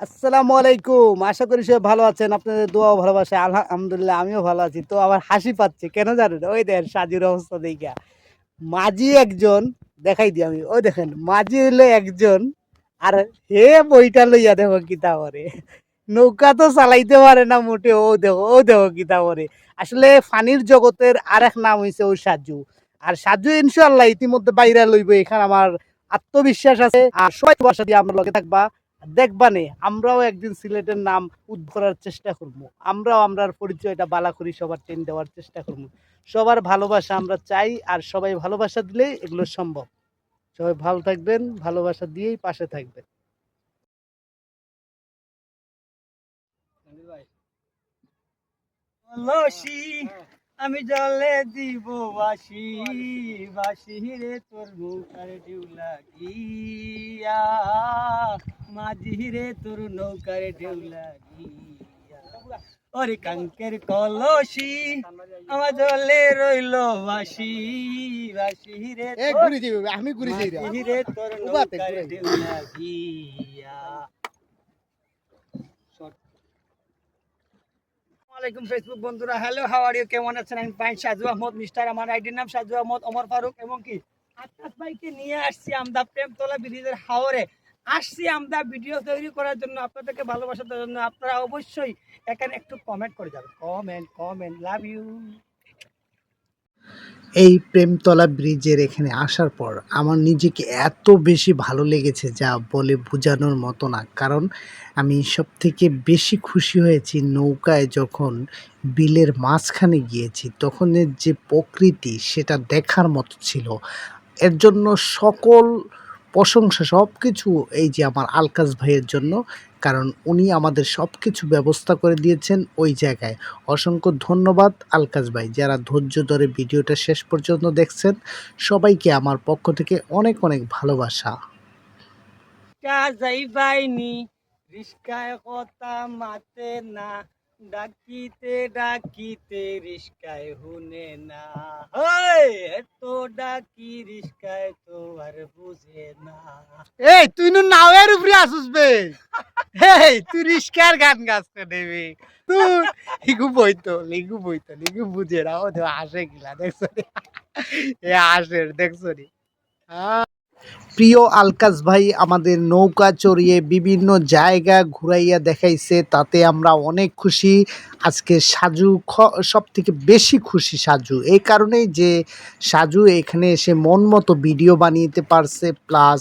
আসসালামু আলাইকুম। আশা করি সবাই ভালো আছেন। আপনাদের দোয়াও ভালোবাসে আলহামদুলিল্লাহ আমিও ভালো আছি। তো আমার হাসি পাচ্ছে। কেন জানেন? ওই দেখেন সাজুর অবস্থা দেখা। মাঝি একজন, দেখাই দিই আমি। ওই দেখেন, মাঝি হইল একজন আর হে বইটা লইয়া দেখো কিতা করে। নৌকা তো চালাইতে পারে না মোটে ও দেখো ও দেখো কিতা করে। আসলে ফানির জগতের আর এক নাম হইছে ও সাজু। আর সাজু ইনশাল্লাহ ইতিমধ্যে বাইরে লইব। এখানে আমার আত্মবিশ্বাস আছে। আর সবাই তোমার সাথে আমরা লগে থাকবা। দেখবানে আমরাও একদিন সিলেটের নাম উদ্ধার করার চেষ্টা করব। আমরাও আমরার পরিচয়টা বালা করি, সবার টেন দেওয়ার চেষ্টা করব। সবার ভালোবাসা আমরা চাই আর সবাই ভালোবাসা দিলে এগুলো সম্ভব। সবাই ভালো থাকবেন, ভালোবাসা দিয়েই পাশে থাকবেন। আমি জলে দিব বাসি বাসি রে তোর নৌকার ডিউ লাগিয়া। মাঝি রে তোর নৌকার লাগিয়া। ওরে কাঙ্কের কলসি আমার জলে রইল বাসি বাসি রে আমি মাঝি রে তোর নৌকার লাগিয়া। আসসালামাইকুম ফেসবুক বন্ধুরা হ্যালো হাউ আর ইউ কেমন আছেন? আমি পাইন সাজু আহমদ মিস্টার আমার আইডির নাম সাজু আহমদ ওমর ফারুক এবং কি? আকাশ ভাইকে নিয়ে আসছি আমদা প্রেমতলা ব্রিজের হাওরে। আসছি আমরা ভিডিও তৈরি করার জন্য, আপনাদেরকে ভালোবাসার জন্য। আপনারা অবশ্যই এখানে একটু কমেন্ট করে যাবেন। কমেন্ট কমেন্ট লাভ ইউ এই প্রেমতলা ব্রিজের এখানে আসার পর আমার নিজেকে এত বেশি ভালো লেগেছে যা বলে বোঝানোর মতো না। কারণ আমি সব থেকে বেশি খুশি হয়েছি নৌকায় যখন বিলের মাঝখানে গিয়েছি তখনের যে প্রকৃতি সেটা দেখার মতো ছিল। এর জন্য সকল প্রশংসা সব কিছু এই যে আমার আলকাস ভাইয়ের জন্য, কারণ উনি আমাদের সব কিছু ব্যবস্থা করে দিয়েছেন ওই জায়গায়। অসংখ্য ধন্যবাদ আলকাস ভাই, যারা ধৈর্য ধরে ভিডিওটা শেষ পর্যন্ত দেখছেন, সবাইকে আমার পক্ষ থেকে অনেক অনেক ভালোবাসা। যাইবাইনি মাতে না। ডাকিতে ডাকিতে রিস্কায় হুনে না। এত ডাকি রিস্কায় তো আর বুঝে না। এই তুই নু নাওয়ের উপরে আসুস বে। এই তুই রিস্কার গান গাছ দেবে তুই লিগু বইতো লিগু বইতো লিগু বুঝে না। ও আসে গিলা দেখছ? এ আসে দেখছ রে আহ, প্রিয় আলকাস ভাই আমাদের নৌকা চড়িয়ে বিভিন্ন জায়গা ঘুরাইয়া দেখাইছে, তাতে আমরা অনেক খুশি। আজকে সাজু সব থেকে বেশি খুশি সাজু। এই কারণেই যে সাজু এখানে এসে মন মতো ভিডিও বানিয়েতে পারছে, প্লাস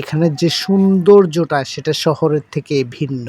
এখানে যে সৌন্দর্যটা সেটা শহরের থেকে ভিন্ন।